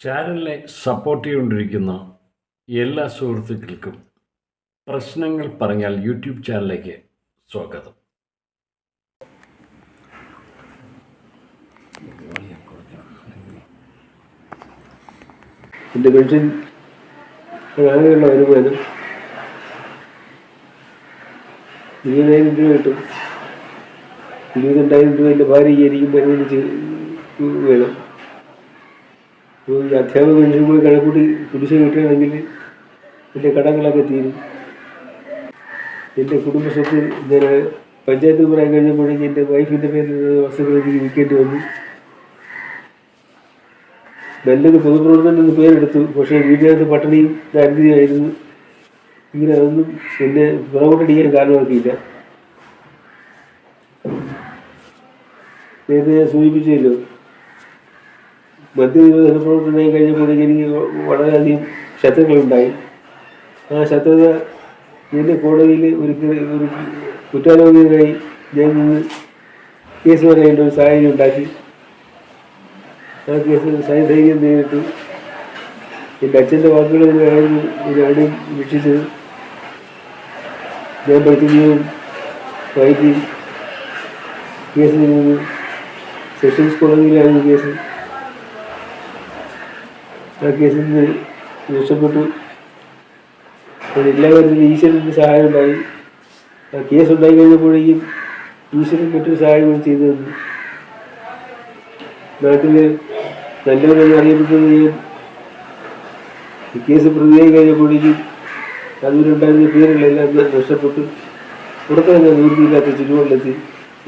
ചാനലിനെ സപ്പോർട്ട് ചെയ്തുകൊണ്ടിരിക്കുന്ന എല്ലാ സുഹൃത്തുക്കൾക്കും പ്രശ്നങ്ങൾ പറഞ്ഞാൽ യൂട്യൂബ് ചാനലിലേക്ക് സ്വാഗതം. എന്റെ കഴിച്ചിൽ അങ്ങനെയുള്ള വരുമാനം ഇരുപതിനായിരം രൂപ കിട്ടും ഇരുപത്തിരണ്ടായിരം രൂപ എന്റെ മരുന്നിന് ചെ- വേണം. ഈ അധ്യാപക പെൻഷൻ കൂടി കണക്കൂട്ടി കുടിശ്ശ കിട്ടുകയാണെങ്കിൽ എന്റെ കടങ്ങളൊക്കെ തീരും. എന്റെ കുടുംബ സ്വത്ത് ഞാൻ പഞ്ചായത്തിൽ പറയാൻ കഴിഞ്ഞപ്പോഴേക്കും എന്റെ വൈഫിന്റെ പേരിൽ വസ്തുക്കളെനിക്ക് വിൽക്കേണ്ടി വന്നു. നല്ലൊരു പൊതുപ്രവർത്തനം എന്ന് പേരെടുത്തു. പക്ഷേ വീടിനകത്ത് പട്ടിണിയും ദാരിദ്ര്യമായിരുന്നു. ഇങ്ങനെ അതൊന്നും എന്നെ പുറകോട്ടടിക്കാൻ കാരണമാക്കിയില്ല. നേരത്തെ ഞാൻ സൂചിപ്പിച്ചല്ലോ മദ്യനിരോധന പ്രവർത്തനം കഴിഞ്ഞപ്പോഴേക്ക് എനിക്ക് വളരെയധികം ശത്രുക്കളുണ്ടായി. ആ ശത്രുത എന്നെ കോടതിയിൽ ഒരു ഒരു കുറ്റാരോപിതനായി ഞാൻ നിന്ന് കേസ് പറയേണ്ട ഒരു സാഹചര്യം ഉണ്ടാക്കി. ആ കേസ് സൈധൈര്യം നേരിട്ടു എന്റെ അച്ഛന്റെ വാക്കുകൾ തന്നെയായിരുന്നു ഇതിനാടും രക്ഷിച്ചത് ഞാൻ പഠിക്കുകയും വൈകി കേസിൽ നിന്ന് സെഷൻസ് കോടതിയിലായിരുന്നു കേസ്. കേസിൽ നിന്ന് രക്ഷപ്പെട്ടു. എല്ലാ കാര്യത്തിലും ഈശ്വരന്റെ സഹായം ഉണ്ടായി. ആ കേസ് ഉണ്ടായി കഴിഞ്ഞപ്പോഴേക്കും ഈശ്വരൻ മറ്റൊരു സഹായം ചെയ്തു തന്നു. നാട്ടിൽ നല്ലവരെന്ന് അറിയപ്പെടുന്നത് ഞാൻ ഈ കേസ് പ്രതിയായി കഴിഞ്ഞപ്പോഴേക്കും അതിലുണ്ടായിരുന്ന പേരുകളെല്ലാം നഷ്ടപ്പെട്ടു പുറത്തിറങ്ങാൻ നിവൃത്തിയില്ലാത്ത ചുറ്റുപാടിലെത്തി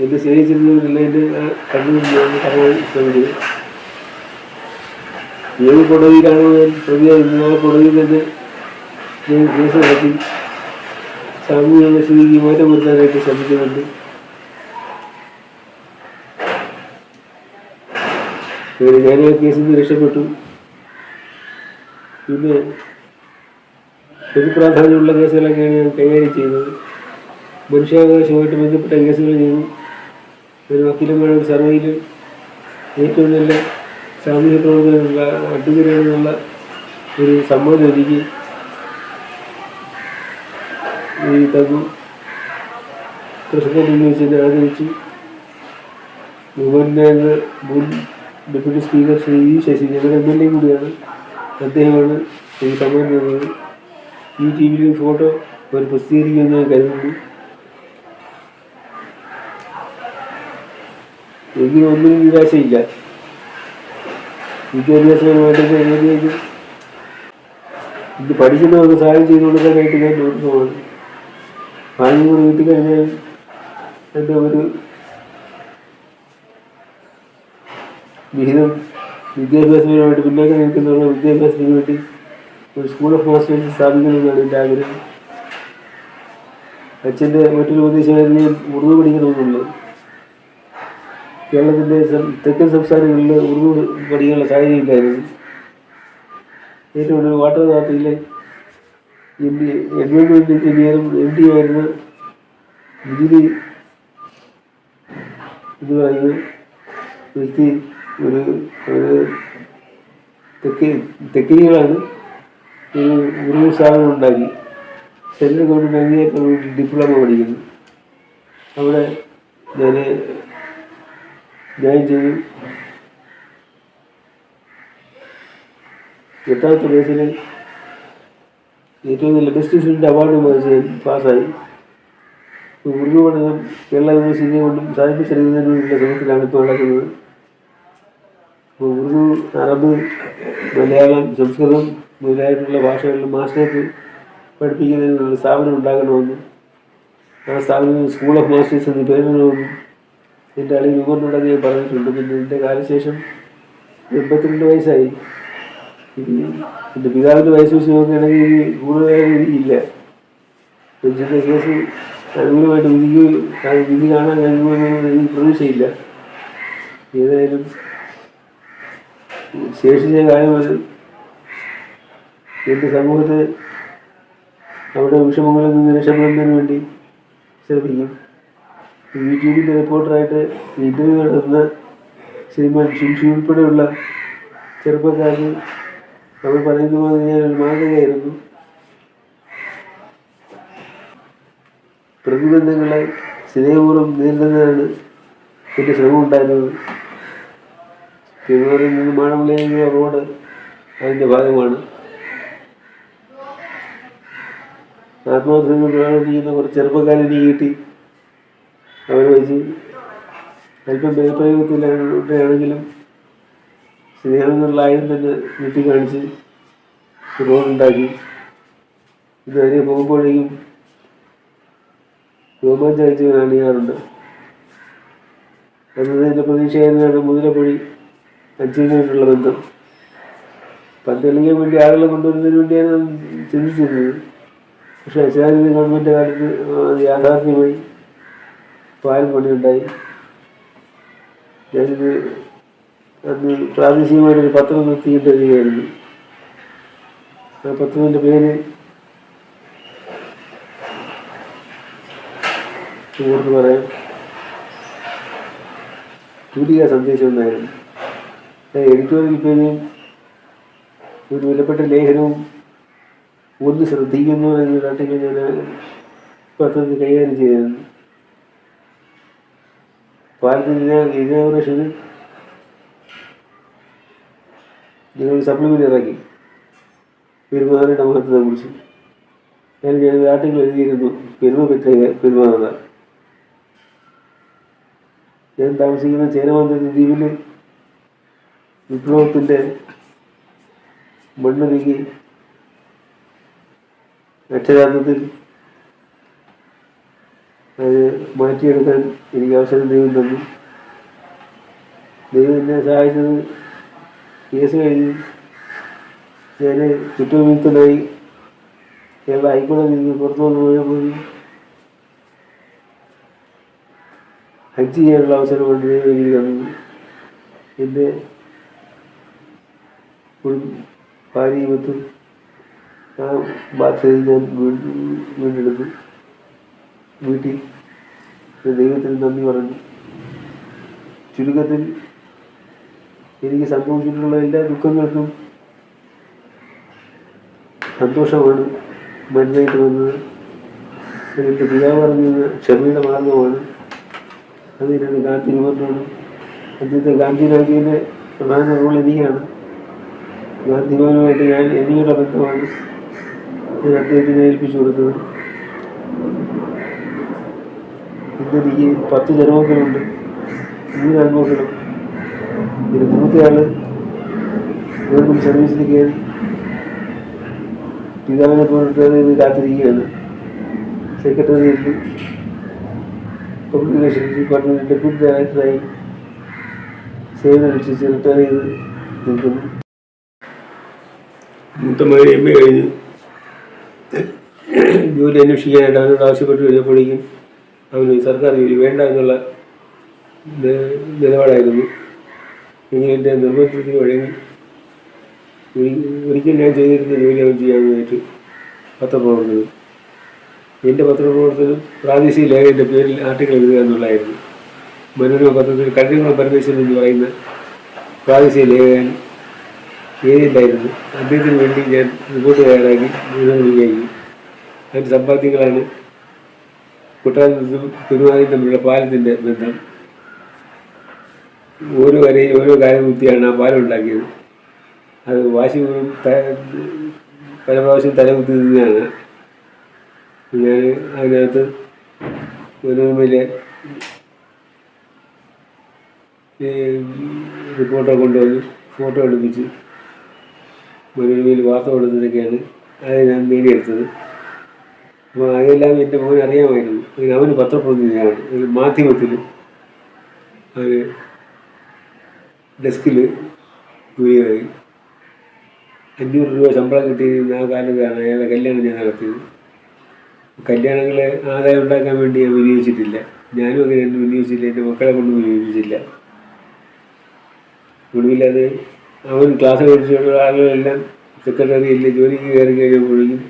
എന്നെ സ്നേഹിച്ചിരുന്നവരെല്ലാം എന്റെ കണ്ണുകൾ പറയാൻ കാണാൻ ശ്രമിച്ചത് ഏത് കോടതിയിലാണോ ഞാൻ പ്രതിയെ ഇന്നലെ കോടതിയിൽ തന്നെ ഞാൻ കേസ് നടത്തി. സാമൂഹിക സ്ഥിതിക്ക് മാറ്റം വരുത്താനായിട്ട് ശ്രമിക്കുന്നുണ്ട്. ഞാൻ ആ കേസിൽ നിന്ന് രക്ഷപ്പെട്ടു. പിന്നെ പൊതുപ്രാധാന്യമുള്ള കേസുകളൊക്കെയാണ് ഞാൻ കൈകാര്യം ചെയ്യുന്നത് മനുഷ്യാവകാശവുമായിട്ട് ബന്ധപ്പെട്ട കേസുകൾ ചെയ്തു ഒരു വക്കീലന്മാരുടെ സർവേയിൽ ഏറ്റവും നല്ല സാമൂഹ്യ പ്രവർത്തനമുള്ള അഡ്വക്കേറ്റാണെന്നുള്ള ഒരു സമ്മതം എനിക്ക് ഈ തന്നു കൃഷ്ണൻ എന്നെ ആദരിച്ചു ബഹുമാനായ മുൻ deputy speaker Shri V Sasi ഞങ്ങളുടെ എം എൽ എ കൂടിയാണ്. അദ്ദേഹമാണ് ഈ സമ്മതം തന്നത്. ഈ ടി വിയിൽ ഫോട്ടോ അവർ പ്രസിദ്ധീകരിക്കുമെന്ന് ഞാൻ കരുതുന്നു. എങ്കിലും ഒന്നിനും നിരാശയില്ല. വിദ്യാഭ്യാസപരമായിട്ട് എങ്ങനെയും ഇത് പഠിക്കുന്നവർക്ക് സഹായം ചെയ്തു കൊടുക്കാനായിട്ട് ഞാൻ പോകുന്നത് ആദ്യം കൂടി വീട്ടിൽ കഴിഞ്ഞാൽ എന്റെ ഒരു വിഹിതം വിദ്യാഭ്യാസപരമായിട്ട് പിന്നോക്കം നിൽക്കുന്നവരുടെ വിദ്യാഭ്യാസത്തിന് വേണ്ടി ഒരു സ്കൂൾ ഓഫ് മാസ്റ്റേഴ്സ് സ്ഥാപിക്കണമെന്നാണ് എന്റെ ആഗ്രഹം. അച്ഛന്റെ മറ്റൊരു ഉപദേശമായിരുന്നു ഞാൻ ഉറുദു പഠിക്കണമെന്നുള്ളത്. കേരളത്തിന്റെ തെക്കൻ സംസ്ഥാനങ്ങളിൽ ഉറുദു പഠിക്കാനുള്ള സാഹചര്യം ഇല്ലായിരുന്നു ഏറ്റവും കൂടുതൽ വാട്ടർ അതോറിറ്റിയിലെ എം ഡി എൻവയോൺമെന്റ് എഞ്ചിനീയറും എം ഡി ആയിരുന്ന ബിജിലി എന്ന് പറയുന്ന വ്യക്തി ഒരു ഒരു തെക്കേ തെക്കിനികളാണ്. ഒരു ഉറുദു സ്ഥാപനം ഉണ്ടാക്കി. സെൻട്രൽ ഗവൺമെന്റ് അംഗീകാരം ഡിപ്ലോമ പഠിക്കുന്നു. അവിടെ ഞാൻ ജോയിൻ ചെയ്യും. എട്ടാമത്തെ വയസ്സിൽ ഏറ്റവും നല്ല ബെസ്റ്റ് സ്റ്റുഡന്റ് അവാർഡ് ഞാൻ പാസ്സായി. ഉറുദു പഠനം കേരള യൂണിവേഴ്സിറ്റിയെ കൊണ്ടും സാഹിത്യശരീരത്തിനു വേണ്ടിയുള്ള ശ്രമത്തിലാണ് ഇപ്പോൾ നടക്കുന്നത്. ഉറുദു അറബ് മലയാളം സംസ്കൃതം മുതലായിട്ടുള്ള ഭാഷകളിൽ മാസ്റ്റേഴ്സ് പഠിപ്പിക്കുന്നതിനുള്ള സ്ഥാപനം ഉണ്ടാകണമെന്നും ആ സ്ഥാപനം സ്കൂൾ ഓഫ് മാസ്റ്റേഴ്സ് എന്ന് പേരിടണമെന്നും എന്റെ ആളെ രൂപമുണ്ടെന്ന് ഞാൻ പറഞ്ഞിട്ടുണ്ട്. പിന്നെ എന്റെ കാലശേഷം എൺപത്തിരണ്ട് വയസ്സായി. ഇനി എന്റെ പിതാവിന്റെ വയസ്സ് വെച്ച് നോക്കുകയാണെങ്കിൽ കൂടുതലായി ഇല്ല പെൻഷന്റെ കേസ് അനുകൂലമായിട്ട് വിധിക്ക് വിധി കാണാൻ കഴിയുമെന്ന് എനിക്ക് പ്രതീക്ഷയില്ല. ഏതായാലും ശേഷിച്ച കാര്യം എന്റെ സമൂഹത്തെ അവിടെ വിഷമങ്ങളിൽ നിന്ന് രക്ഷപ്പെടുന്നതിന് വേണ്ടി ശ്രമിക്കും യൂട്യൂബിന്റെ റിപ്പോർട്ടറായിട്ട് ഇന്റർവ്യൂ നടന്ന ശ്രീമാൻ ഷിൻഷു ഉൾപ്പെടെയുള്ള ചെറുപ്പക്കാർ അവർ പറയുന്ന പോലെ ഞാനൊരു മാതൃകയായിരുന്നു. പ്രതിബന്ധങ്ങളെ സ്നേഹപൂർവം നേരിടുന്നതാണ് എന്റെ ശ്രമം ഉണ്ടായിരുന്നത് തിരുവനന്തപുരം നിന്ന് മാണമുള്ള റോഡ് അതിന്റെ ഭാഗമാണ്. ആത്മാർത്ഥങ്ങൾ പ്രകടിപ്പിക്കുന്ന കുറച്ച് ചെറുപ്പക്കാരെ കിട്ടി. അവരെ വെച്ച് അല്പം ബേപ്രയോഗത്തിലാണെങ്കിലും സ്നേഹം എന്നുള്ള ആയുധം തന്നെ വീട്ടിൽ കാണിച്ച് റോഡുണ്ടാക്കി ഇത് അതിനെ പോകുമ്പോഴേക്കും രോമാഞ്ചാഴ്ച കാണിക്കാറുണ്ട്. എന്നത് പ്രതീക്ഷയായിരുന്നാണ് മുതലപ്പൊഴി അഞ്ചിനായിട്ടുള്ള ബന്ധം. പന്തളിക്കാൻ വേണ്ടി ആളുകളെ കൊണ്ടുവരുന്നതിന് വേണ്ടിയാണ് ചിന്തിച്ചിരുന്നത്. പക്ഷേ അച്ചാരിത ഗവൺമെന്റ് കാലത്ത് യാഥാർത്ഥ്യമായി പാൽ പണിയുണ്ടായി. ഞാനിത് അന്ന് പ്രാദേശികമായിട്ടൊരു പത്രം നിർത്തിയിട്ട് വരികയായിരുന്നു ആ പത്രത്തിന്റെ പേര് സുഹൃത്ത് പറയാം. തൂലിക സന്ദേശം എന്നായിരുന്നു. എഡിറ്റോറിയൽ പേജും ഒരു വിലപ്പെട്ട ലേഖനവും ഒന്ന് ശ്രദ്ധിക്കുന്നു എന്ന് കാട്ടിക്കാൻ ഞാൻ പത്രത്തിൽ കൈകാര്യം ചെയ്തിരുന്നു പാലത്തിന്റെ ഇനാഗുറേഷന് ഞങ്ങൾ സപ്ലിമെന്റ് ഇറക്കി പെരുമാറുടെ മഹത്വത്തെ കുറിച്ച് ഞാൻ ഒരു ആർട്ടിക്കൽ എഴുതിയിരുന്നു. പെരുമ പെറ്റ പെരുമാറുക ഞാൻ താമസിക്കുന്ന ചേരമാന്തര ദ്വീപിൽ വിപ്ലവത്തിന്റെ മണ്ണൊരുക്കി അക്ഷരാർത്ഥത്തിൽ അത് മാറ്റിയെടുക്കാൻ എനിക്ക് അവസരം ദൈവം തന്നു. ദൈവം എന്നെ സഹായിച്ചത് കേസ് കഴിഞ്ഞ് ഞാൻ കുറ്റവിമുക്തനായി കേരള ഹൈക്കോടതിയിൽ നിന്ന് പുറത്തു വന്നു പോയപ്പോൾ ഹജ്ജ് ചെയ്യാനുള്ള അവസരമാണ് ദൈവം എനിക്ക് തന്നു. എന്റെ കുടും- ഭാര്യയും ഒത്തും ആ ബാധ്യത ഞാൻ വീണ്ടും വീണ്ടെടുത്തു. വീട്ടിൽ ദൈവത്തിന് നന്ദി പറഞ്ഞു. ചുരുക്കത്തിൽ എനിക്ക് സംഭവിച്ചിട്ടുള്ള എല്ലാ ദുഃഖങ്ങൾക്കും സന്തോഷമാണ്. മരുന്നായിട്ട് വന്നത്. എന്റെ പിതാവ് പറഞ്ഞത് ക്ഷമയുടെ മാർഗമാണ്. അതിനാണ് ഗാന്ധി രൂപത്തോടും അദ്ദേഹത്തെ ഗാന്ധി ഗാന്ധിനാക്കിയതിന്റെ പ്രധാന റോൾ എനിക്കാണ്. ഗാന്ധിമാനുമായിട്ട് ഞാൻ എനിക്കുള്ള ബന്ധമാണ്. ഞാൻ അദ്ദേഹത്തിനെ ഏൽപ്പിച്ചു കൊടുത്തത്. ഇന്ന് ഈ പത്ത് ജന്മക്കളുണ്ട്. മൂന്ന് ജന്മക്കളും ഇതിന് മൂത്തയാൾ ഗവൺമെന്റ് സർവീസിൽ കയറി. പിതാവിനെ പോലെ കാത്തിരിക്കുകയാണ് സെക്രട്ടേറിയറ്റിൽ കമ്മ്യൂണിക്കേഷൻ ഡിപ്പാർട്ട്മെന്റ് ഡെപ്യൂട്ടി ഡയറക്ടറായി സേവനമനുസരിച്ച് റിട്ടയർ ചെയ്ത് നിൽക്കുന്നു. മൂത്ത എം എ കഴിഞ്ഞ്. ജോലി അന്വേഷിക്കാനായിട്ട് അവരോട് ആവശ്യപ്പെട്ട് കഴിഞ്ഞപ്പോഴേക്കും അവന് സർക്കാർ ജോലി വേണ്ട എന്നുള്ള നിലപാടായിരുന്നു. ഇങ്ങനെ നിർബന്ധത്തിന് വഴങ്ങി ഒരി- ഒരിക്കൽ ഞാൻ ചെയ്തിരുന്ന ജോലി അവൻ ചെയ്യാനായിട്ട് പത്രപ്രവർത്തനം എന്റെ പത്രപ്രവർത്തനം പ്രാദേശിക ലേഖന്റെ പേരിൽ ആർട്ടിക്കിൾ എഴുതുക എന്നുള്ളതായിരുന്നു. മനോരമ പത്രത്തിൽ കഴിഞ്ഞ പരമേശ്വരൻ എന്ന് പറയുന്ന പ്രാദേശിക ലേഖകൻ ഏരിയയിലായിരുന്നു അദ്ദേഹത്തിന് വേണ്ടി ഞാൻ റിപ്പോർട്ട് തയ്യാറാക്കി മുഴുവൻ അതിന്റെ സമ്പാദ്യങ്ങളാണ് കുട്ടനാട്ടിലും തിരുവാതിരി തമ്മിലുള്ള പാലത്തിന്റെ ബന്ധം. ഓരോ കരയും ഓരോ കാര്യം കുത്തിയാണ് ആ പാലം ഉണ്ടാക്കിയത്. അത് വാശിപൂർവം പല പ്രാവശ്യം തലകുത്തി നിന്നാണ് ഞാൻ അതിനകത്ത് മനോരമയിലെ റിപ്പോർട്ടർ കൊണ്ടുവന്ന് ഫോട്ടോ എടുപ്പിച്ച് മനോരമയിൽ വാർത്ത കൊടുത്തതൊക്കെയാണ് അത് ഞാൻ നേടിയെടുത്തത്. അതെല്ലാം എന്റെ മോൻ അറിയാമായിരുന്നു. അതിന് അവന് പത്രപ്രതിനിധിയാണ്. ഒരു മാധ്യമത്തിൽ അവന് ഡെസ്കിൽ ജോലിയായി അഞ്ഞൂറ് രൂപ ശമ്പളം കിട്ടിയിരുന്ന ആ കാലത്താണ് അയാളെ കല്യാണം ഞാൻ നടത്തിയത്. കല്യാണങ്ങൾ ആദായം ഉണ്ടാക്കാൻ വേണ്ടി ഞാൻ വിനിയോഗിച്ചിട്ടില്ല. ഞാനും അങ്ങനെ എന്നെ വിനിയോഗിച്ചില്ല. എന്റെ മക്കളെ കൊണ്ട് വിനിയോഗിച്ചില്ല ഒടുവിലത് അവൻ ക്ലാസ് പഠിച്ചിട്ടുള്ള ആളുകളെല്ലാം സെക്രട്ടറിയിൽ ജോലിക്ക് കയറി കഴിഞ്ഞപ്പോഴേക്കും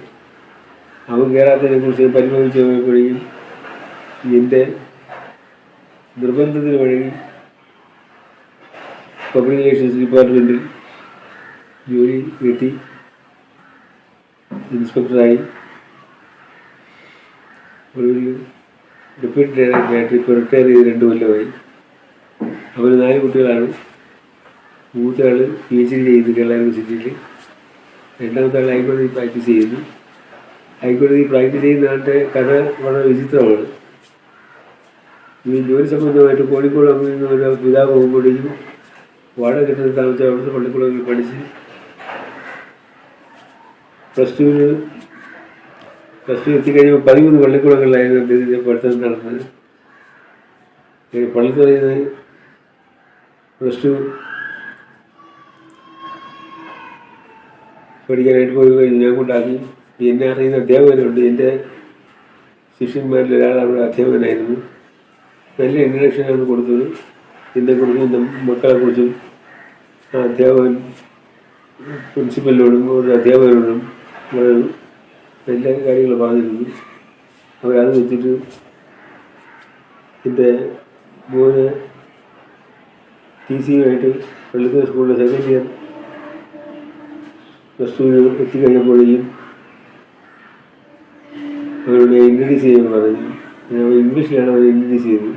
അവൻ കയറാത്തതിനെ കുറിച്ച് പരിഭവിച്ച് എന്റെ നിർബന്ധത്തിന് വഴി പബ്ലിക് റിലേഷൻസ് ഡിപ്പാർട്ട്മെന്റിൽ ജോലി കിട്ടി. ഇൻസ്പെക്ടറായി ഒരു ഡെപ്യൂട്ടി ഡയറക്ടറായിട്ട് ഇപ്പോൾ റിട്ടയർ ചെയ്ത് രണ്ട് കൊല്ലമായി. അവർ നാല് കുട്ടികളാണ്. മൂത്ത ആൾ പി എച്ച് ഡി ചെയ്ത് കേരള യൂണിവേഴ്സിറ്റിയിൽ രണ്ടാമത്തെ ആൾ ഹൈക്കോടതി പ്രാക്ടീസ് ചെയ്യുന്നു. ഹൈക്കോടതി പ്രാക്ടീസ് ചെയ്യുന്ന ആളുടെ കഥ വളരെ വിചിത്രമാണ്. ഈ ജോലി സംബന്ധമായിട്ട് കോഴിക്കോട് അമ്മയിൽ നിന്ന് ഒരു പിതാവ് പോകുമ്പോഴേക്കും വാടക കെട്ടിടത്തിൽ താമസിച്ച് അവിടുത്തെ പള്ളിക്കൂടങ്ങളിൽ പഠിച്ച് പ്ലസ് ടുവിന് പ്ലസ് ടു എത്തിക്കഴിഞ്ഞപ്പോൾ പതിമൂന്ന് പള്ളിക്കൂടങ്ങളിലായിരുന്നു അദ്ദേഹത്തിന്റെ പഠിത്തം നടന്നത്. ഈ പള്ളിത്തുറയിൽ നിന്ന് പ്ലസ് ടു പഠിക്കാനായിട്ട് പോയി കഴിഞ്ഞ് ഞാൻ കൊണ്ടാക്കി. എന്നെ അറിയുന്ന അധ്യാപകരുണ്ട് എന്റെ ശിഷ്യന്മാരിൽ ഒരാൾ അവിടെ അധ്യാപകനായിരുന്നു. നല്ല ഇൻട്രഡക്ഷനാണ് കൊടുത്തത്. എന്നെക്കുറിച്ചും മക്കളെക്കുറിച്ചും അധ്യാപകൻ പ്രിൻസിപ്പലിനോടും ഒരു അധ്യാപകനോടും വളരെ നല്ല കാര്യങ്ങൾ പറഞ്ഞിരുന്നു. അവരത് വെച്ചിട്ട് എന്റെ മോന് ടി സിയുമായിട്ട് പള്ളിക്കൽ സ്കൂളിലെ സെക്കൻഡ് ഇയർ പ്ലസ് ടുവിന് എത്തിക്കഴിഞ്ഞപ്പോഴേക്കും അവരോട് ഇംഗ്ലീഷ് ചെയ്യാൻ പറഞ്ഞു ഞാൻ ഇംഗ്ലീഷിലാണ് അവർ ഇൻട്രഡ്യൂസ് ചെയ്തത്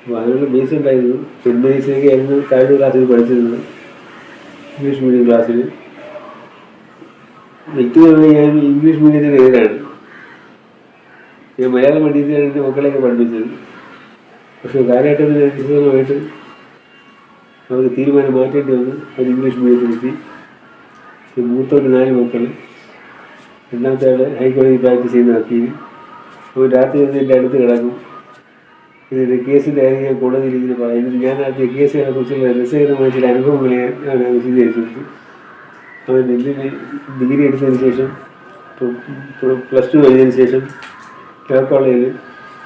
അപ്പോൾ അതിനുള്ള ബേസ് ഉണ്ടായിരുന്നു. സെന്റ് ബേസിലേക്ക് ആയിരുന്നു താഴ്ന്ന ക്ലാസ്സിൽ പഠിച്ചിരുന്നത്. ഇംഗ്ലീഷ് മീഡിയം ക്ലാസ്സിൽ വ്യക്തിപരമായി ഞാൻ ഇംഗ്ലീഷ് മീഡിയത്തിന് എതിരാണ് ഞാൻ മലയാളം മീഡിയത്തിലാണ് എന്റെ മക്കളെയൊക്കെ പഠിപ്പിച്ചത്. പക്ഷേ കാലഘട്ടത്തിന് അനുസൃതമായിട്ട് അവർക്ക് തീരുമാനം മാറ്റേണ്ടി വന്നു അവർ ഇംഗ്ലീഷ് മീഡിയത്തിലെത്തി ഈ മൂത്തോട്ട് നാല് മക്കൾ രണ്ടാമത്തെ ആൾ ഹൈക്കോടതി പ്രാക്ടീസ് ചെയ്യുന്ന വക്കീൽ അപ്പോൾ രാത്രി വന്ന് എന്റെ അടുത്ത് കിടക്കും. ഇതിന്റെ കേസിന്റെ കാര്യം കോടതി രീതിയിൽ പറയുന്നത് ഞാൻ ആദ്യ കേസുകളെ കുറിച്ചുള്ള രസകരമായ ചില അനുഭവങ്ങളെ ഞാൻ വിശദീകരിച്ചു. കൊടുത്തു അവൻ എന്തിന് ഡിഗ്രി എടുത്തതിന് ശേഷം പ്ലസ് ടു കഴിഞ്ഞതിന് ശേഷം ലോ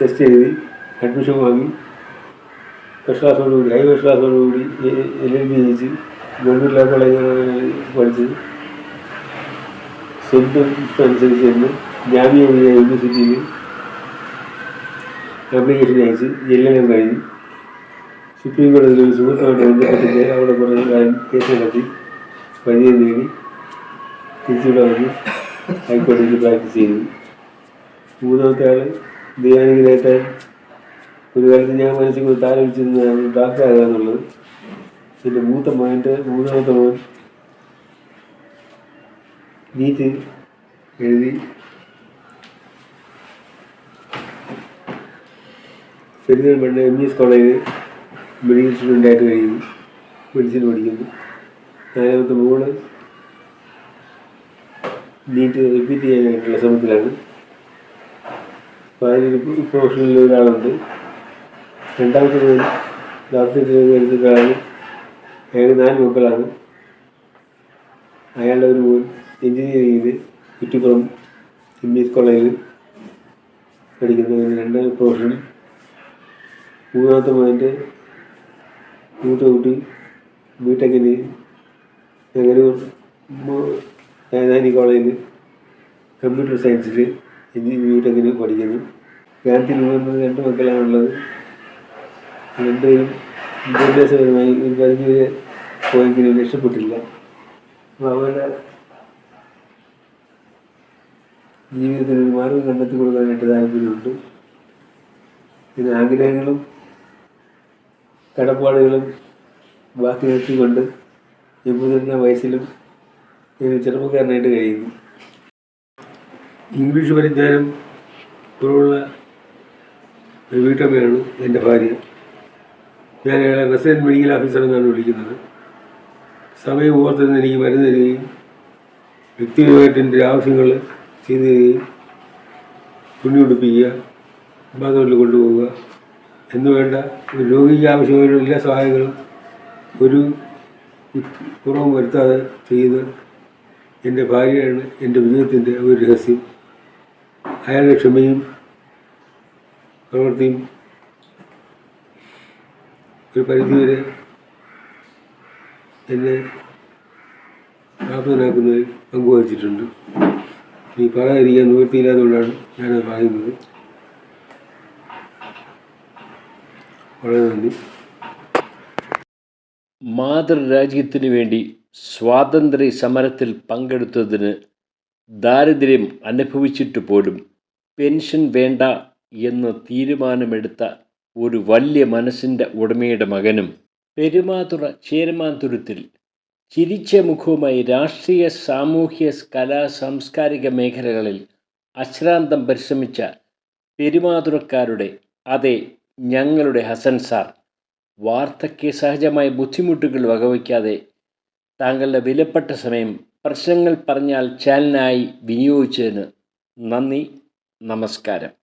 ടെസ്റ്റ് എഴുതി അഡ്മിഷൻ വാങ്ങി ഫസ്റ്റ് ക്ലാസ്സോടുകൂടി ഹൈ ഫസ്റ്റ് ക്ലാസ്സോടുകൂടി എൽ എൽ ബി ജയിച്ച് ഗവൺമെന്റ് ലോ കോളേജിലാണ് പഠിച്ചത്. അനുസരിച്ച് തന്നെ ജാമ്യ യൂണിവേഴ്സിറ്റിയിൽ ആപ്ലിക്കേഷൻ അയച്ച് എൽ കഴിഞ്ഞ്. സുപ്രീം കോടതിയിൽ ഒരു സുഹൃത്തുമായിട്ട് ബന്ധപ്പെട്ടിട്ട് അവിടെ കുറേ കാര്യം കേസ് നടത്തി പരിചയം നേടി. തിരിച്ചിവിടെ വന്ന് ഹൈക്കോടതിയിൽ പ്രാക്ടീസ് ചെയ്തു. മൂന്നാമത്തെ ആൾ ദൈവാനുഗ്രഹത്താൽ ഒരു കാലത്ത് ഞാൻ മനസ്സിൽ കൊണ്ട് ആകുക എന്നുള്ളത് എന്റെ മൂത്ത മോന്റെ മൂന്നാമത്തെ മോൻ നീറ്റ് എഴുതി. Perinthalmanna M E S college medical സ്റ്റുഡന്റായിട്ട് കഴിയുന്നു മെഡിസിൻ പഠിക്കുന്നു. നാലാമത്തെ മോൾ നീറ്റ് റിപ്പീറ്റ് ചെയ്യാനായിട്ടുള്ള ശ്രമത്തിലാണ്. അപ്പോൾ അതിലൊരു പ്രൊഫഷണൽ ഒരാളുണ്ട്. രണ്ടാമത്തെ മോൻ ഡോക്ടറേറ്റ് എടുത്തിട്ടാണ് അയാൾക്ക് നാല് മക്കളാണ്. അയാളുടെ ഒരു മോൻ എഞ്ചിനീയറിംഗിൽ കുറ്റിപ്പുറം എം ഇ എസ് കോളേജിൽ പഠിക്കുന്ന രണ്ട് പ്രൊഫഷൻ മൂന്നാമത്തെ മകന്റെ മൂത്ത കുട്ടി ബിടെക്കിന് അങ്ങനെ രാജധാനി കോളേജിൽ കമ്പ്യൂട്ടർ സയൻസിൽ ബിടെക്കിന് പഠിക്കുന്നു. ഗാന്ധി എന്ന് രണ്ട് മക്കളാണുള്ളത്. രണ്ടുപേരും വിദ്യാഭ്യാസപരമായി ഒരു പരിധിവരെ പോയെങ്കിലും രക്ഷപ്പെട്ടില്ല. അപ്പോൾ അവരുടെ ജീവിതത്തിന് ഒരു മാർഗം കണ്ടെത്തി കൊടുക്കാനായിട്ട് താല്പര്യമുണ്ട്. പിന്നെ ആഗ്രഹങ്ങളും കടപ്പാടുകളും ബാക്കി നിർത്തിക്കൊണ്ട് എൺപത്തിരണ്ടാം വയസ്സിലും ഇതിന് ചെറുപ്പക്കാരനായിട്ട് കഴിയുന്നു. ഇംഗ്ലീഷ് പരിജ്ഞാനം കുറവുള്ള ഒരു വീട്ടമ്മയാണ് എന്റെ ഭാര്യ. ഞാൻ അയാളെ റെസിഡന്റ് മെഡിക്കൽ ഓഫീസർ എന്നാണ് വിളിക്കുന്നത്. സമയം ഓർത്തുനിന്ന് എനിക്ക് മരുന്ന് തരികയും വ്യക്തിപരമായിട്ട് എന്റെ ആവശ്യങ്ങൾ ചെയ്തു തുണി ഉടുപ്പിക്കുക ബാത്റൂമിൽ കൊണ്ടുപോവുക. എന്ന് വേണ്ട ഒരു രോഗിക്ക് ആവശ്യമായ എല്ലാ സഹായങ്ങളും ഒരു കുറവും വരുത്താതെ ചെയ്ത് എന്റെ ഭാര്യയാണ് എന്റെ വിജയത്തിന്റെ ഒരു രഹസ്യം. അയാളുടെ ക്ഷമയും പ്രവൃത്തിയും ഒരു പരിധിവരെ എന്നെ പ്രാപ്തനാക്കുന്നതിൽ പങ്കുവഹിച്ചിട്ടുണ്ട്. ഈ പറയാതിരിക്കാൻ നിവൃത്തിയില്ലാത്തതുകൊണ്ടാണ് ഞാനത് പറയുന്നത് വളരെ നന്ദി. മാതൃരാജ്യത്തിന് വേണ്ടി സ്വാതന്ത്ര്യ സമരത്തിൽ പങ്കെടുത്തതിന് ദാരിദ്ര്യം അനുഭവിച്ചിട്ട് പോലും പെൻഷൻ വേണ്ട എന്ന് തീരുമാനമെടുത്ത ഒരു വലിയ മനസ്സിന്റെ ഉടമയുടെ മകനും പെരുമാതുറ ചേരമാതുരത്തിൽ ചിരിച്ച മുഖവുമായി രാഷ്ട്രീയ സാമൂഹ്യ കലാ സാംസ്കാരിക മേഖലകളിൽ അശ്രാന്തം പരിശ്രമിച്ച പെരുമാതുറക്കാരുടെ അതെ ഞങ്ങളുടെ ഹസൻ സാർ വാർത്തയ്ക്ക് സഹജമായ ബുദ്ധിമുട്ടുകൾ വകവയ്ക്കാതെ താങ്കളുടെ വിലപ്പെട്ട സമയം പ്രശ്നങ്ങൾ പറഞ്ഞാൽ ചാനലിനായി വിനിയോഗിച്ചതിന് നന്ദി നമസ്കാരം.